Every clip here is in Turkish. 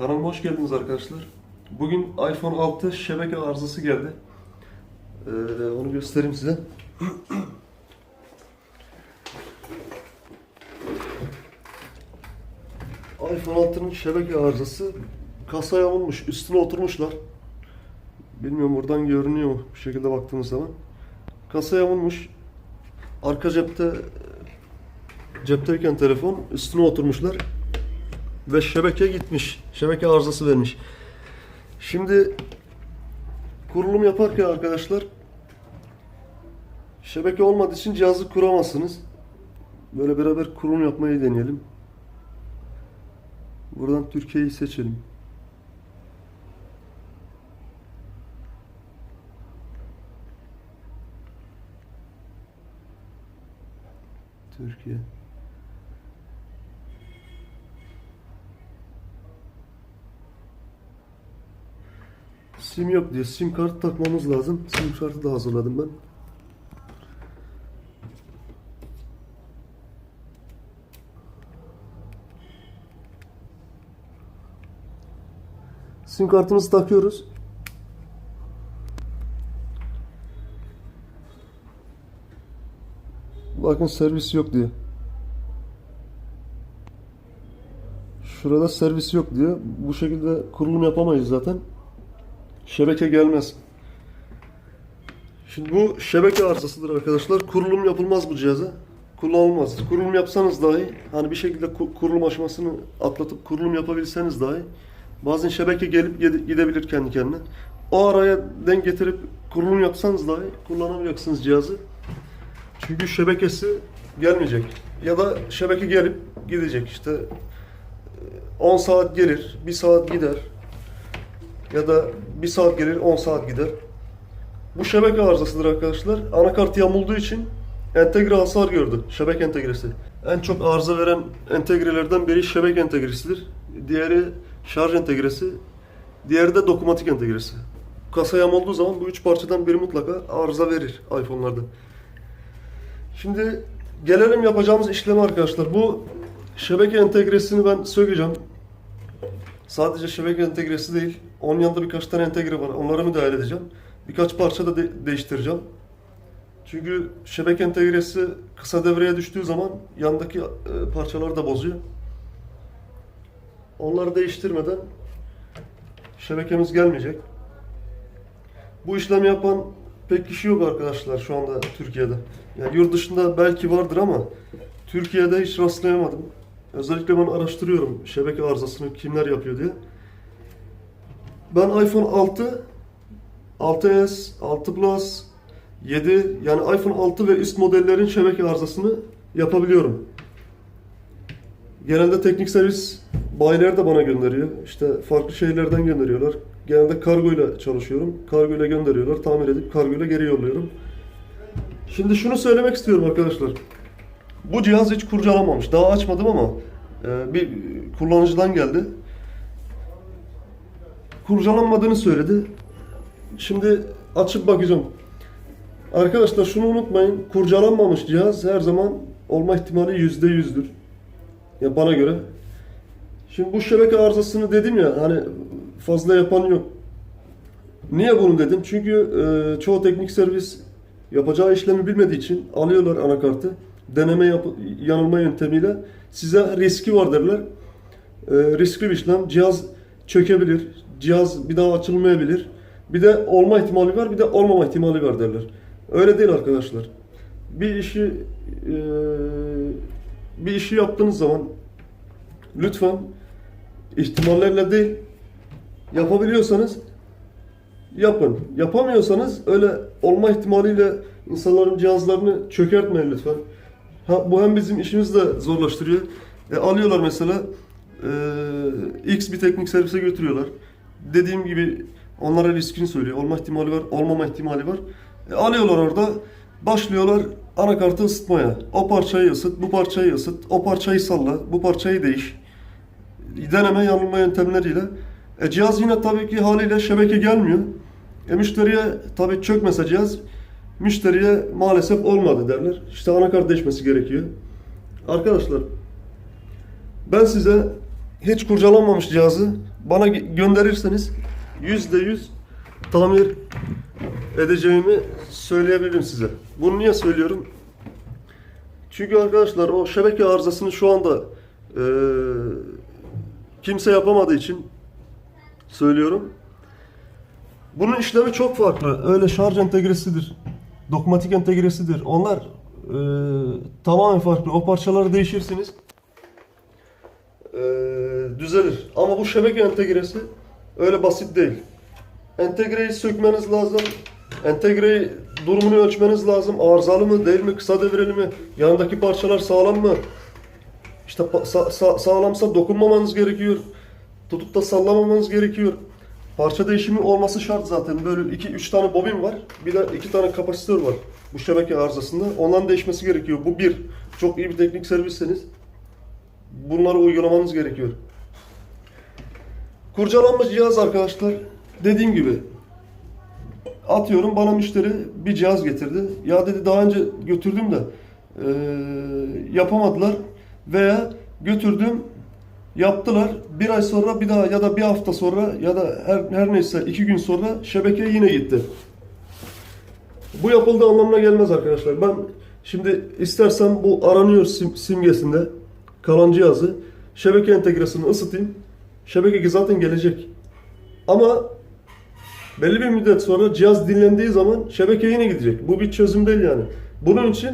Kanalıma hoş geldiniz arkadaşlar. Bugün iPhone 6 şebeke arızası geldi. Ee, onu göstereyim size. iPhone 6'nın şebeke arızası kasaya vurmuş, üstüne oturmuşlar. Bilmiyorum buradan görünüyor mu bu şekilde baktığımız zaman. Kasaya vurmuş. Arka cepte cepteyken telefon üstüne oturmuşlar ve şebeke gitmiş. Şebeke arızası vermiş. Şimdi kurulum yaparken arkadaşlar şebeke olmadığı için cihazı kuramazsınız. Böyle beraber kurulum yapmayı deneyelim. Buradan Türkiye'yi seçelim. Türkiye. Sim yok diye sim kart takmamız lazım. Sim kartı da hazırladım ben. Sim kartımızı takıyoruz. Bakın servis yok diyor. Şurada servis yok diyor. Bu şekilde kurulum yapamayız zaten. Şebeke gelmez. Şimdi bu şebeke arızasıdır arkadaşlar. Kurulum yapılmaz bu cihaza. Kullanılmaz. Kurulum yapsanız dahi hani bir şekilde ku- kurulum aşamasını atlatıp kurulum yapabilseniz dahi bazen şebeke gelip gide- gidebilir kendi kendine. O araya denk getirip kurulum yapsanız dahi kullanamayacaksınız cihazı. Çünkü şebekesi gelmeyecek. Ya da şebeke gelip gidecek işte. e, 10 saat gelir, 1 saat gider. Ya da 1 saat gelir, 10 saat gider. Bu şebeke arızasıdır arkadaşlar. Anakart yamulduğu için entegre hasar gördü. Şebeke entegresi. En çok arıza veren entegrelerden biri şebek entegresidir. Diğeri şarj entegresi. Diğeri de dokunmatik entegresi. Kasa yamulduğu zaman bu üç parçadan biri mutlaka arıza verir iPhone'larda. Şimdi gelelim yapacağımız işleme arkadaşlar. Bu şebeke entegresini ben söyleyeceğim. Sadece şebeke entegresi değil. Onun yanında birkaç tane entegre var. Onları müdahale edeceğim. Birkaç parça da de- değiştireceğim. Çünkü şebeke entegresi kısa devreye düştüğü zaman yandaki e, parçaları da bozuyor. Onları değiştirmeden şebekemiz gelmeyecek. Bu işlemi yapan pek kişi yok arkadaşlar şu anda Türkiye'de. Yani yurt dışında belki vardır ama Türkiye'de hiç rastlayamadım. Özellikle ben araştırıyorum şebeke arızasını kimler yapıyor diye. Ben iPhone 6, 6s, 6 Plus, 7 yani iPhone 6 ve üst modellerin şebeke arızasını yapabiliyorum. Genelde teknik servis bayiler de bana gönderiyor. İşte farklı şehirlerden gönderiyorlar. Genelde kargo ile çalışıyorum. Kargo ile gönderiyorlar. Tamir edip kargo ile geri yolluyorum. Şimdi şunu söylemek istiyorum arkadaşlar. Bu cihaz hiç kurcalanmamış. Daha açmadım ama e, bir kullanıcıdan geldi. Kurcalanmadığını söyledi. Şimdi açıp bakacağım. Arkadaşlar şunu unutmayın. Kurcalanmamış cihaz her zaman olma ihtimali yüzde yüzdür. Ya bana göre. Şimdi bu şebeke arızasını dedim ya hani fazla yapan yok. Niye bunu dedim? Çünkü e, çoğu teknik servis yapacağı işlemi bilmediği için alıyorlar anakartı. Deneme yap yanılma yöntemiyle size riski var derler. E, riskli bir işlem. Cihaz çökebilir. Cihaz bir daha açılmayabilir. Bir de olma ihtimali var, bir de olmama ihtimali var derler. Öyle değil arkadaşlar. Bir işi e, bir işi yaptığınız zaman lütfen ihtimallerle değil yapabiliyorsanız yapın. Yapamıyorsanız öyle olma ihtimaliyle insanların cihazlarını çökertmeyin lütfen. Ha, bu hem bizim işimizi de zorlaştırıyor. E, alıyorlar mesela e, X bir teknik servise götürüyorlar. Dediğim gibi onlara riskini söylüyor. Olma ihtimali var, olmama ihtimali var. E, alıyorlar orada başlıyorlar anakartı ısıtmaya. O parçayı ısıt, bu parçayı ısıt, o parçayı salla, bu parçayı değiş. Deneme yanılma yöntemleriyle. E, cihaz yine tabii ki haliyle şebeke gelmiyor. E, müşteriye tabii çökmese cihaz müşteriye maalesef olmadı derler. İşte anakart değişmesi gerekiyor. Arkadaşlar ben size hiç kurcalanmamış cihazı bana gö- gönderirseniz yüzde yüz tamir edeceğimi söyleyebilirim size. Bunu niye söylüyorum? Çünkü arkadaşlar o şebeke arızasını şu anda eee, kimse yapamadığı için söylüyorum. Bunun işlemi çok farklı. Öyle şarj entegresidir. Dogmatik entegresidir. Onlar eee, tamamen farklı. O parçaları değişirsiniz. eee, düzelir. Ama bu şebeke entegresi öyle basit değil. Entegreyi sökmeniz lazım. Entegreyi durumunu ölçmeniz lazım. Arızalı mı, değil mi, kısa devreli mi? Yanındaki parçalar sağlam mı? İşte sa- sa- sağlamsa dokunmamanız gerekiyor. Tutup da sallamamanız gerekiyor. Parça değişimi olması şart zaten. Böyle 2-3 tane bobin var. Bir de 2 tane kapasitör var. Bu şebeke arızasında. Onların değişmesi gerekiyor. Bu bir. Çok iyi bir teknik servisseniz bunları uygulamanız gerekiyor. Kurcalanmış cihaz arkadaşlar. Dediğim gibi atıyorum bana müşteri bir cihaz getirdi. Ya dedi daha önce götürdüm de eee, yapamadılar veya götürdüm yaptılar. Bir ay sonra bir daha ya da bir hafta sonra ya da her, her neyse iki gün sonra şebeke yine gitti. Bu yapıldığı anlamına gelmez arkadaşlar. Ben şimdi istersen bu aranıyor sim- simgesinde kalan cihazı şebeke entegresini ısıtayım. Şebeke zaten gelecek. Ama belli bir müddet sonra cihaz dinlendiği zaman şebeke yine gidecek. Bu bir çözüm değil yani. Bunun için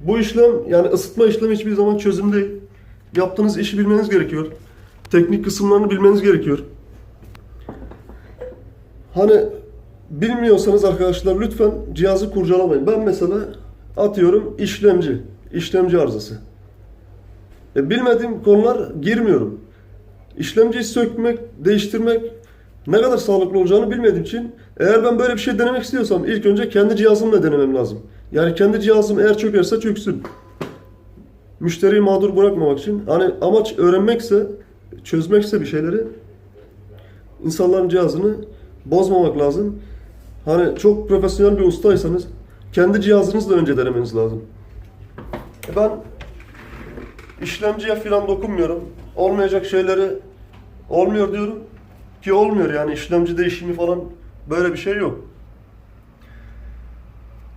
bu işlem yani ısıtma işlemi hiçbir zaman çözüm değil. Yaptığınız işi bilmeniz gerekiyor. Teknik kısımlarını bilmeniz gerekiyor. Hani bilmiyorsanız arkadaşlar lütfen cihazı kurcalamayın. Ben mesela atıyorum işlemci, işlemci arızası. E, bilmediğim konular girmiyorum. İşlemciyi sökmek, değiştirmek ne kadar sağlıklı olacağını bilmediğim için eğer ben böyle bir şey denemek istiyorsam ilk önce kendi cihazımla denemem lazım. Yani kendi cihazım eğer çökerse çöksün. Müşteriyi mağdur bırakmamak için hani amaç öğrenmekse, çözmekse bir şeyleri insanların cihazını bozmamak lazım. Hani çok profesyonel bir ustaysanız kendi cihazınızla önce denemeniz lazım. E Ben işlemciye falan dokunmuyorum. Olmayacak şeyleri olmuyor diyorum. Ki olmuyor yani işlemci değişimi falan böyle bir şey yok.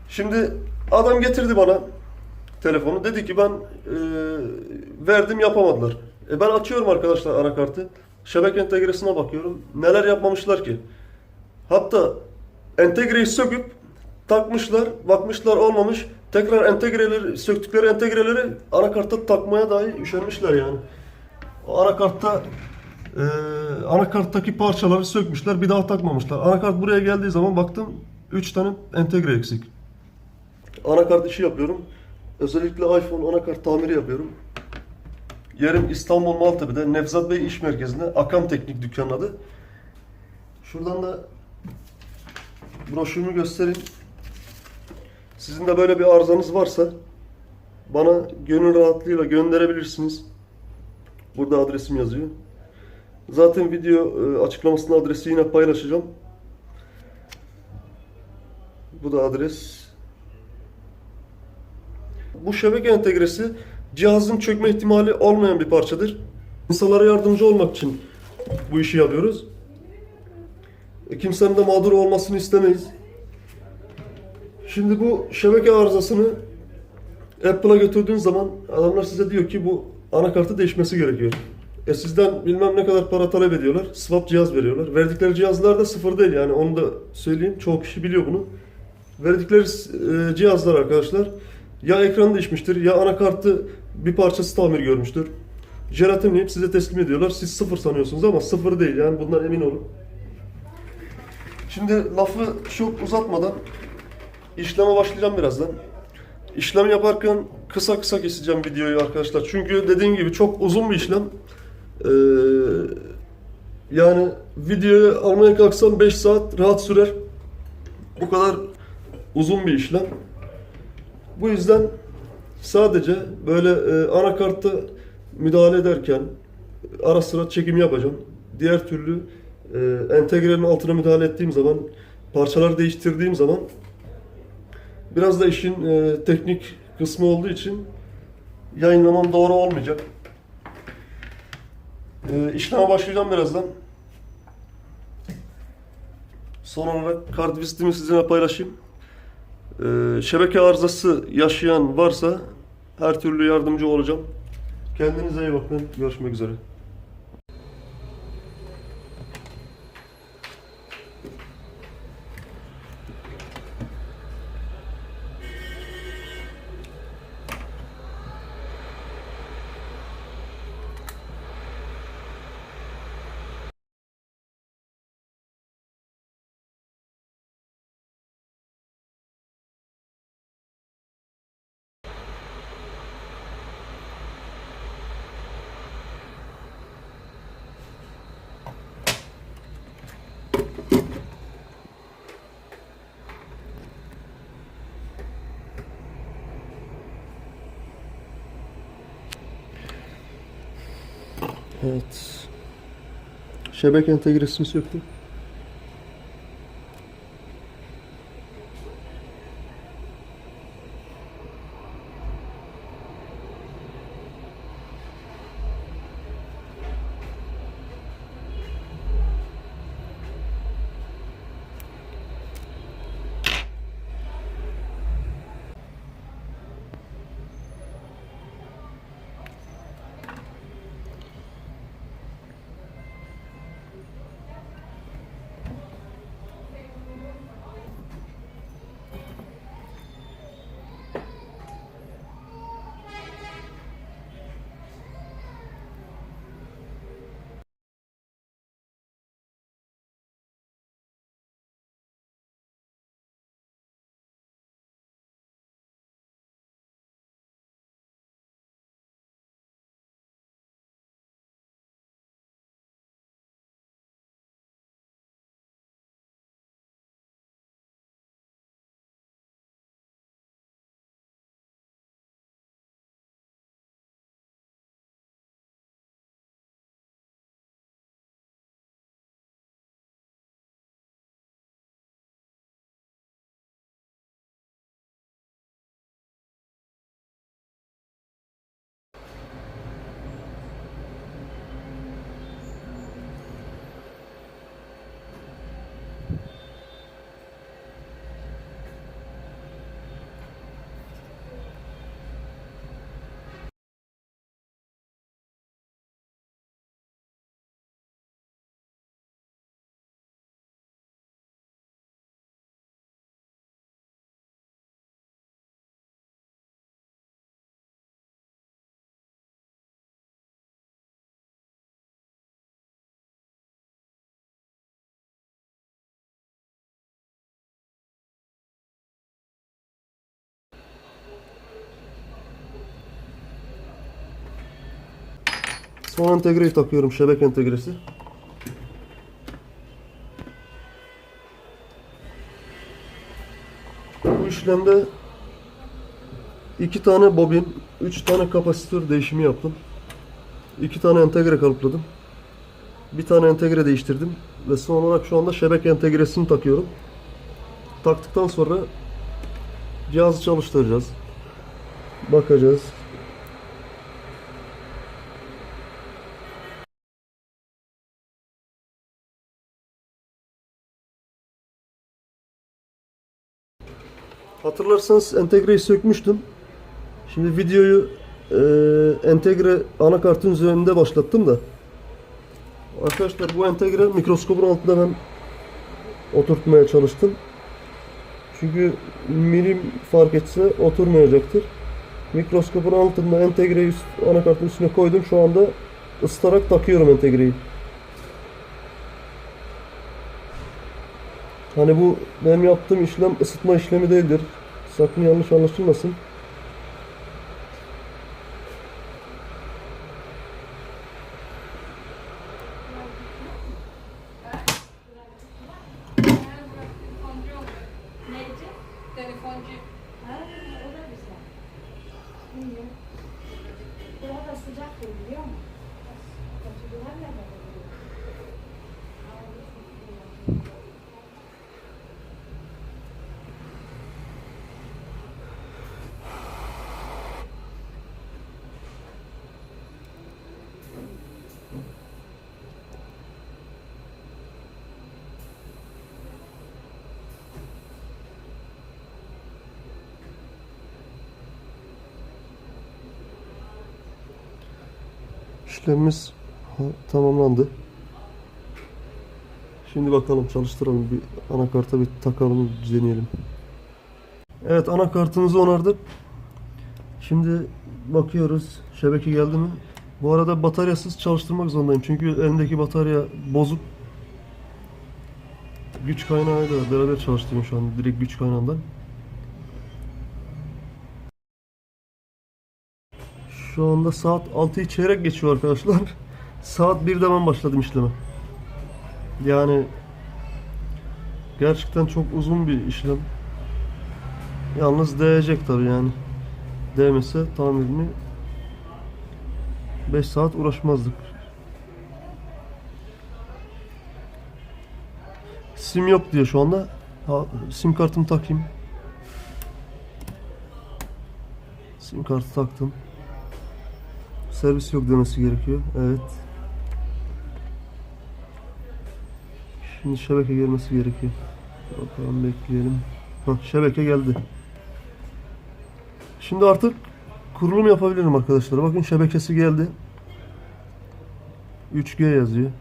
Şimdi adam getirdi bana telefonu. Dedi ki ben e, verdim yapamadılar. E ben açıyorum arkadaşlar anakartı. Şebeke entegresine bakıyorum. Neler yapmamışlar ki. Hatta entegreyi söküp takmışlar, bakmışlar olmamış. Tekrar entegreleri, söktükleri entegreleri anakarta takmaya dahi üşenmişler yani. O anakartta e, anakarttaki parçaları sökmüşler, bir daha takmamışlar. Anakart buraya geldiği zaman baktım 3 tane entegre eksik. Anakart işi yapıyorum. Özellikle iPhone anakart tamiri yapıyorum. Yerim İstanbul Maltepe'de Nevzat Bey İş Merkezi'nde Akam Teknik dükkanının adı. Şuradan da broşürümü göstereyim. Sizin de böyle bir arızanız varsa bana gönül rahatlığıyla gönderebilirsiniz. Burada adresim yazıyor. Zaten video e, açıklamasında adresi yine paylaşacağım. Bu da adres. Bu şebeke entegresi cihazın çökme ihtimali olmayan bir parçadır. İnsanlara yardımcı olmak için bu işi yapıyoruz. E, kimsenin de mağdur olmasını istemeyiz. Şimdi bu şebeke arızasını Apple'a götürdüğün zaman adamlar size diyor ki bu anakartı değişmesi gerekiyor. E sizden bilmem ne kadar para talep ediyorlar. Swap cihaz veriyorlar. Verdikleri cihazlar da sıfır değil yani onu da söyleyeyim. Çoğu kişi biliyor bunu. Verdikleri e, cihazlar arkadaşlar ya ekranı değişmiştir ya anakartı bir parçası tamir görmüştür. Jelatinleyip size teslim ediyorlar. Siz sıfır sanıyorsunuz ama sıfır değil yani bundan emin olun. Şimdi lafı çok uzatmadan işleme başlayacağım birazdan. İşlem yaparken kısa kısa keseceğim videoyu arkadaşlar. Çünkü dediğim gibi çok uzun bir işlem. Ee, yani videoyu almaya kalksam 5 saat rahat sürer. Bu kadar uzun bir işlem. Bu yüzden sadece böyle e, anakartta müdahale ederken ara sıra çekim yapacağım. Diğer türlü e, entegrenin altına müdahale ettiğim zaman, parçaları değiştirdiğim zaman biraz da işin e, teknik kısmı olduğu için yayınlamam doğru olmayacak. Ee, işleme başlayacağım birazdan. Son olarak kart vizitimi sizinle paylaşayım. Ee, şebeke arızası yaşayan varsa her türlü yardımcı olacağım. Kendinize iyi bakın. Görüşmek üzere. Evet. Şebeke entegresini söktüm. Son entegreyi takıyorum. Şebeke entegresi. Bu işlemde iki tane bobin, üç tane kapasitör değişimi yaptım. İki tane entegre kalıpladım. Bir tane entegre değiştirdim. Ve son olarak şu anda şebeke entegresini takıyorum. Taktıktan sonra cihazı çalıştıracağız. Bakacağız. Hatırlarsanız entegreyi sökmüştüm. Şimdi videoyu e, entegre anakartın üzerinde başlattım da. Arkadaşlar bu entegre mikroskopun altında ben oturtmaya çalıştım. Çünkü milim fark etse oturmayacaktır. Mikroskopun altında entegreyi üst, anakartın üstüne koydum. Şu anda ısıtarak takıyorum entegreyi. Hani bu benim yaptığım işlem ısıtma işlemi değildir. Sakın yanlış anlaşılmasın. Telefoncu. Ha, o da güzel. Bilmiyorum. Daha da sıcak değil biliyor musun? Çocuklar ne kadar oluyor? İşlemimiz tamamlandı. Şimdi bakalım çalıştıralım. Bir anakarta bir takalım, deneyelim. Evet anakartımızı onardık. Şimdi bakıyoruz şebeke geldi mi? Bu arada bataryasız çalıştırmak zorundayım. Çünkü elimdeki batarya bozuk. Güç kaynağıyla beraber çalıştırıyorum şu an. Direkt güç kaynağından. Şu anda saat 6'yı çeyrek geçiyor arkadaşlar. Saat 1'de ben başladım işleme. Yani gerçekten çok uzun bir işlem. Yalnız değecek tabii yani. Değmese tamirini 5 saat uğraşmazdık. Sim yok diyor şu anda. Ha, sim kartımı takayım. Sim kartı taktım. Servis yok demesi gerekiyor. Evet. Şimdi şebeke gelmesi gerekiyor. Bakalım bekleyelim. Hah, şebeke geldi. Şimdi artık kurulum yapabilirim arkadaşlar. Bakın şebekesi geldi. 3G yazıyor.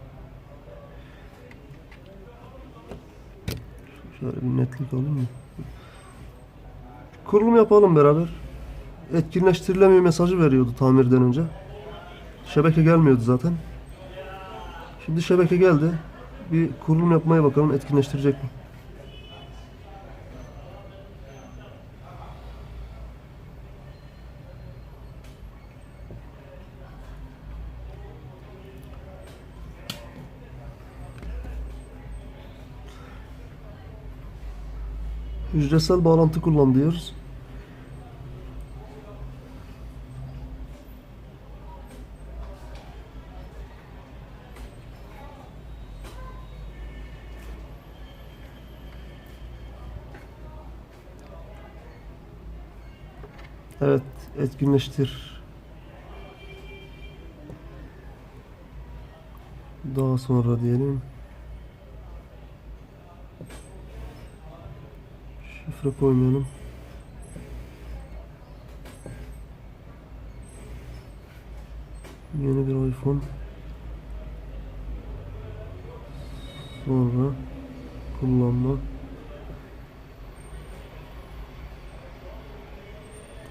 Şöyle bir netlik alayım mı? Kurulum yapalım beraber. Etkinleştirilemiyor mesajı veriyordu tamirden önce. Şebeke gelmiyordu zaten. Şimdi şebeke geldi. Bir kurulum yapmaya bakalım etkinleştirecek mi? Hücresel bağlantı kullan diyoruz. Etkinleştir. Daha sonra diyelim. Şifre koymayalım. Yeni bir iPhone. Sonra kullanma.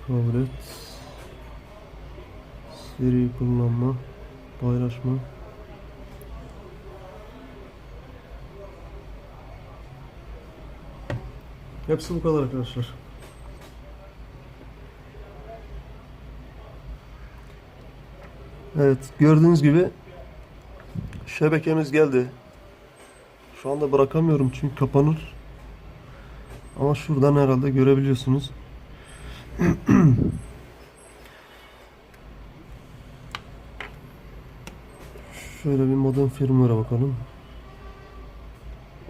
Kabul et. Seri kullanma. Paylaşma. Hepsi bu kadar arkadaşlar. Evet gördüğünüz gibi şebekemiz geldi. Şu anda bırakamıyorum çünkü kapanır. Ama şuradan herhalde görebiliyorsunuz. Şöyle bir modem firmware'a bakalım.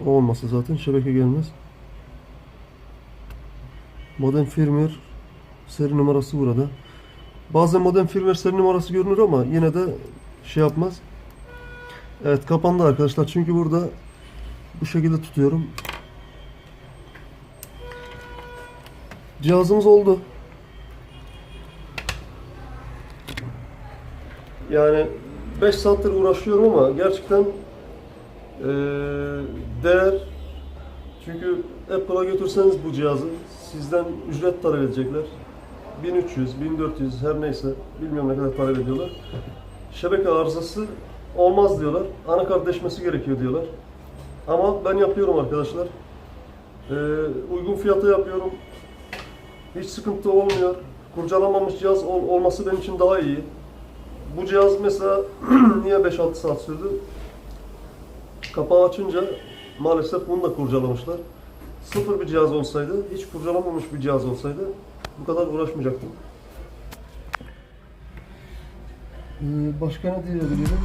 Olmasa zaten şebeke gelmez. Modem firmware seri numarası burada. Bazen modem firmware seri numarası görünür ama yine de şey yapmaz. Evet kapandı arkadaşlar. Çünkü burada bu şekilde tutuyorum. Cihazımız oldu. Yani 5 saattir uğraşıyorum ama gerçekten eee değer. Çünkü Apple'a götürseniz bu cihazı sizden ücret talep edecekler. 1300, 1400 her neyse bilmiyorum ne kadar talep ediyorlar. Şebeke arızası olmaz diyorlar. Anakart deşmesi gerekiyor diyorlar. Ama ben yapıyorum arkadaşlar. Ee, uygun fiyata yapıyorum. Hiç sıkıntı olmuyor. Kurcalanmamış cihaz ol- olması benim için daha iyi. Bu cihaz mesela niye 5-6 saat sürdü? Kapağı açınca maalesef bunu da kurcalamışlar. Sıfır bir cihaz olsaydı, hiç kurcalanmamış bir cihaz olsaydı bu kadar uğraşmayacaktım. Ee, başka ne diyebilirim?